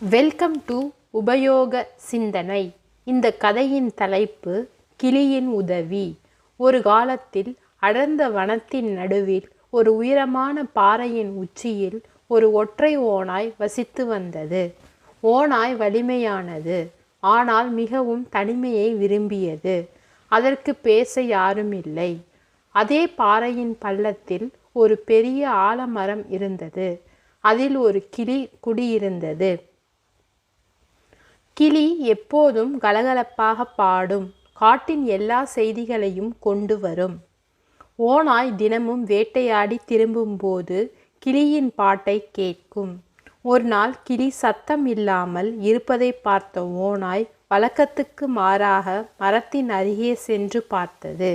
Welcome to உபயோக சிந்தனை. இந்த கதையின் தலைப்பு கிளியின் உதவி. ஒரு காலத்தில் அடர்ந்த வனத்தின் நடுவில் ஒரு உயரமான பாறையின் உச்சியில் ஒரு ஒற்றை ஓனாய் வசித்து வந்தது. ஓநாய் வலிமையானது ஆனால் மிகவும் தனிமையை விரும்பியது. அதற்கு பேச யாரும் இல்லை. அதே பாறையின் பள்ளத்தில் ஒரு பெரிய ஆலமரம் இருந்தது. அதில் ஒரு கிளி குடியிருந்தது. கிளி எப்போதும் கலகலப்பாக பாடும். காட்டின் எல்லா செய்திகளையும் கொண்டு வரும். ஓநாய் தினமும் வேட்டையாடி திரும்பும்போது கிளியின் பாட்டை கேட்கும். ஒரு நாள் கிளி சத்தம் இல்லாமல் இருப்பதை பார்த்த ஓநாய் வழக்கத்துக்கு மாறாக மரத்தின் அருகே சென்று பார்த்தது.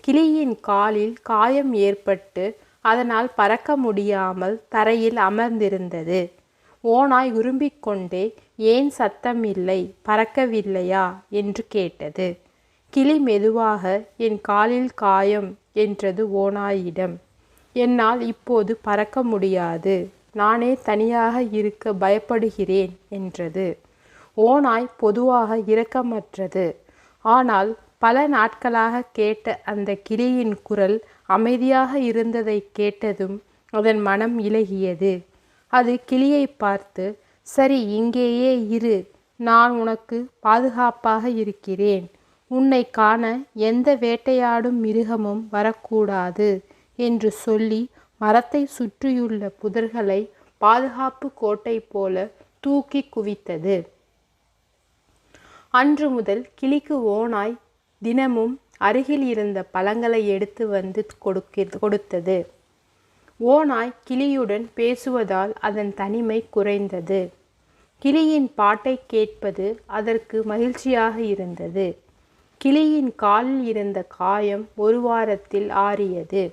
கிளியின் காலில் காயம் ஏற்பட்டு அதனால் பறக்க முடியாமல் தரையில் அமர்ந்திருந்தது. ஓநாய் உரும்பிக் கொண்டே ஏன் சத்தம் இல்லை பறக்கவில்லையா என்று கேட்டது. கிளி மெதுவாக என் காலில் காயம் என்றது ஓநாயிடம். என்னால் இப்போது பறக்க முடியாது. நானே தனியாக இருக்க பயப்படுகிறேன் என்றது. ஓநாய் பொதுவாக இரக்கமற்றது. ஆனால் பல நாட்களாக கேட்ட அந்த கிளியின் குரல் அமைதியாக இருந்ததை கேட்டதும் அதன் மனம் இலகியது. அது கிளியை பார்த்து சரி இங்கேயே இரு. நான் உனக்கு பாதுகாப்பாக இருக்கிறேன். உன்னை காண எந்த வேட்டையாடும் மிருகமும் வரக்கூடாது என்று சொல்லி மரத்தை சுற்றியுள்ள புதர்களை பாதுகாப்பு கோட்டை போல தூக்கி குவித்தது. அன்று முதல் கிளிக்கு ஓனாய் தினமும் அருகில் இருந்த பழங்களை எடுத்து வந்து கொடுக்க கொடுத்தது. ஓநாய் கிளியுடன் பேசுவதால் அதன் தனிமை குறைந்தது. கிளியின் பாட்டை கேட்பது அதற்கு மகிழ்ச்சியாக இருந்தது. கிளியின் காலில் இருந்த காயம் ஒரு வாரத்தில் ஆறியது.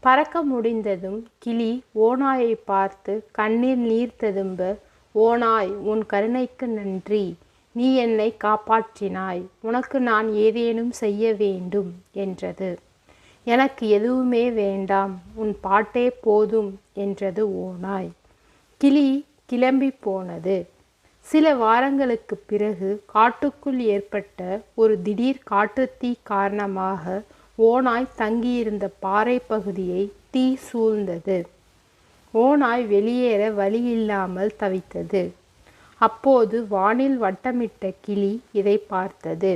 பறக்க முடிந்ததும் கிளி ஓநாயை பார்த்து கண்ணீர் நீர் ததும்ப ஓநாய் உன் கருணைக்கு நன்றி. நீ என்னை காப்பாற்றினாய். உனக்கு நான் ஏதேனும் செய்ய வேண்டும் என்றது. எனக்கு எதுவுமே வேண்டாம் உன் பாட்டே போதும் என்றது ஓநாய். கிளி கிளம்பி போனது. சில வாரங்களுக்கு பிறகு காட்டுக்குள் ஏற்பட்ட ஒரு திடீர் காட்டுத்தீ காரணமாக ஓநாய் தங்கியிருந்த பாறை பகுதியை தீ சூழ்ந்தது. ஓநாய் வெளியேற வழியில்லாமல் தவித்தது. அப்போது வானில் வட்டமிட்ட கிளி இதை பார்த்தது.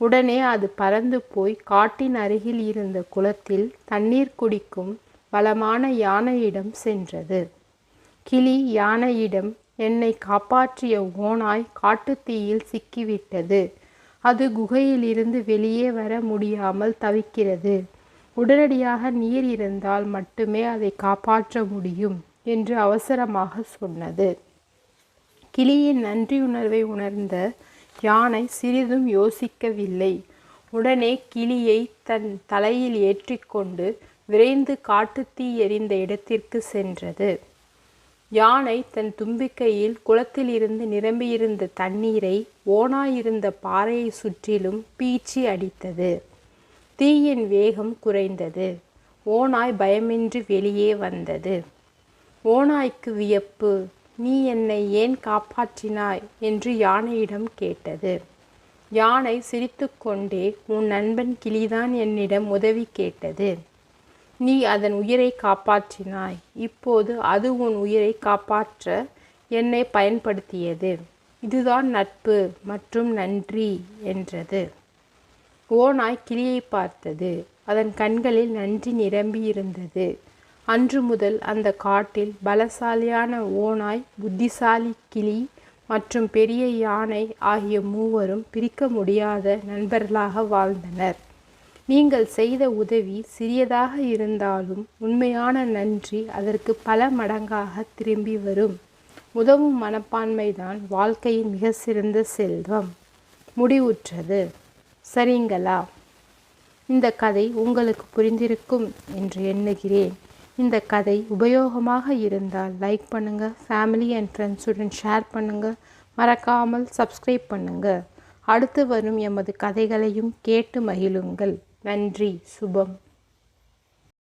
உடனே அது பறந்து போய் காட்டின் அருகில் இருந்த குளத்தில் தண்ணீர் குடிக்கும் பலமான யானையிடம் சென்றது. கிளி யானையிடம் என்னை காப்பாற்றிய ஓநாய் காட்டுத்தீயில் சிக்கிவிட்டது. அது குகையிலிருந்து வெளியே வர முடியாமல் தவிக்கிறது. உடனடியாக நீர் இருந்தால் மட்டுமே அதை காப்பாற்ற முடியும் என்று அவசரமாக சொன்னது. கிளியின் நன்றியுணர்வை உணர்ந்த யானை சிறிதும் யோசிக்கவில்லை. உடனே கிளியை தன் தலையில் ஏற்றிக்கொண்டு விரைந்து காட்டுத்தீ எரிந்த இடத்திற்கு சென்றது. யானை தன் தும்பிக்கையில் குளத்திலிருந்து நிரம்பியிருந்த தண்ணீரை ஓனாயிருந்த பாறையை சுற்றிலும் பீச்சி அடித்தது. தீயின் வேகம் குறைந்தது. ஓனாய் பயமின்றி வெளியே வந்தது. ஓனாய்க்கு வியப்பு நீ என்னை ஏன் காப்பாற்றினாய்? என்று யானையிடம் கேட்டது. யானை சிரித்துக்கொண்டே உன் நண்பன் கிளிதான் என்னிடம் உதவி கேட்டது. நீ அதன் உயிரை காப்பாற்றினாய். இப்போது அது உன் உயிரை காப்பாற்ற என்னை பயன்படுத்தியது. இதுதான் நட்பு மற்றும் நன்றி என்றது. ஓநாய் கிளியை பார்த்தது. அதன் கண்களில் நன்றி நிரம்பி இருந்தது அன்று முதல் அந்த காட்டில் பலசாலியான ஓநாய் புத்திசாலி கிளி மற்றும் பெரிய யானை ஆகிய மூவரும் பிரிக்க முடியாத நண்பர்களாக வாழ்ந்தனர். நீங்கள் செய்த உதவி சிறியதாக இருந்தாலும் உண்மையான நன்றி அதற்கு பல மடங்காக திரும்பி வரும். உதவும் மனப்பான்மைதான் வாழ்க்கையின் மிக சிறந்த செல்வம். முடிவுற்றது. சரிங்களா? இந்த கதை உங்களுக்கு புரிந்திருக்கும் என்று எண்ணுகிறேன். இந்த கதை உபயோகமாக இருந்தால் லைக் பண்ணுங்கள் ஃபேமிலி அண்ட் ஃப்ரெண்ட்ஸுடன் ஷேர் பண்ணுங்கள் மறக்காமல் சப்ஸ்கிரைப் பண்ணுங்கள் அடுத்து வரும் எமது கதைகளையும் கேட்டு மகிழுங்கள். நன்றி சுபம்.